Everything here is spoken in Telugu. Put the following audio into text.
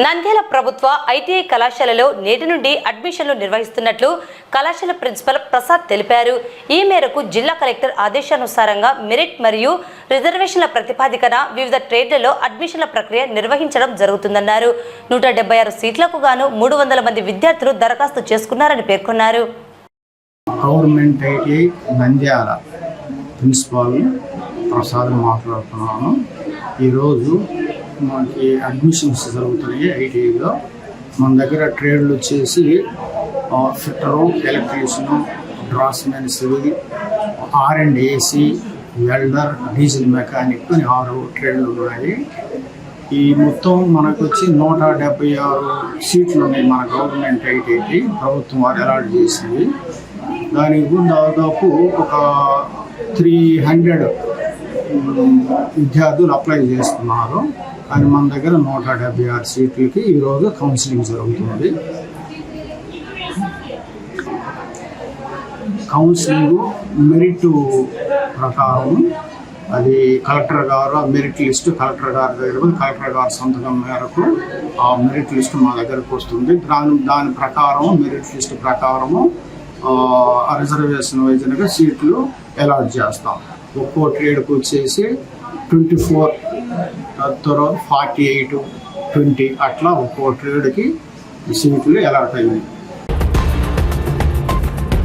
నంద్యాల ప్రభుత్వ ఐటీఐ కళాశాలలో నేటి నుండి అడ్మిషన్లు నిర్వహిస్తున్నట్లు కళాశాల ప్రిన్సిపల్ ప్రసాద్ తెలిపారు. ఈ మేరకు జిల్లా కలెక్టర్ ఆదేశానుసారంగా మెరిట్ మరియు రిజర్వేషన్ల ప్రతిపాదికన వివిధ ట్రేడ్లలో అడ్మిషన్ల ప్రక్రియ నిర్వహించడం జరుగుతుందన్నారు. నూట డెబ్బై ఆరు సీట్లకు గాను మూడు వందల మంది విద్యార్థులు దరఖాస్తు చేసుకున్నారని పేర్కొన్నారు. Government ITI Nandyal principal Prasad మాట్లాడుతున్నాను. ఈరోజు మనకి అడ్మిషన్స్ జరుగుతున్నాయి ఐటీఐలో మన దగ్గర ట్రేడ్లు వచ్చేసి fitter electrician draughtsmen civil R and AC welder diesel mechanic అని ఆరు ట్రేడ్లు ఉన్నాయి. ఈ మొత్తం మనకు వచ్చి నూట డెబ్బై ఆరు సీట్లు ఉన్నాయి మన గవర్నమెంట్ ఐటీఐకి ప్రభుత్వం వారు అలాట్ చేసింది. దానికి కూడా దాదాపు ఒక త్రీ హండ్రెడ్ విద్యార్థులు అప్లై చేస్తున్నారు. కానీ మన దగ్గర నూట డెబ్బై ఆరు సీట్లకి ఈరోజు కౌన్సిలింగ్ జరుగుతుంది. కౌన్సిలింగ్ మెరిట్ ప్రకారం అది కలెక్టర్ గారు ఆ మెరిట్ లిస్ట్ కలెక్టర్ గారి దగ్గర కలెక్టర్ గారి సంతకం మేరకు ఆ మెరిట్ లిస్ట్ మా దగ్గరకు వస్తుంది. దాని దాని ప్రకారం మెరిట్ లిస్ట్ ప్రకారము రిజర్వేషన్ వైజ్గా సీట్లు అలాట్ చేస్తాం. ఒక్కో ట్రేడ్కి వచ్చేసి ట్వంటీ ఫోర్ తర్వాత ఫార్టీ ఎయిట్ ట్వంటీ అట్లా ఒక్కో ట్రేడ్కి సీట్లు అలాట్ అయ్యాయి?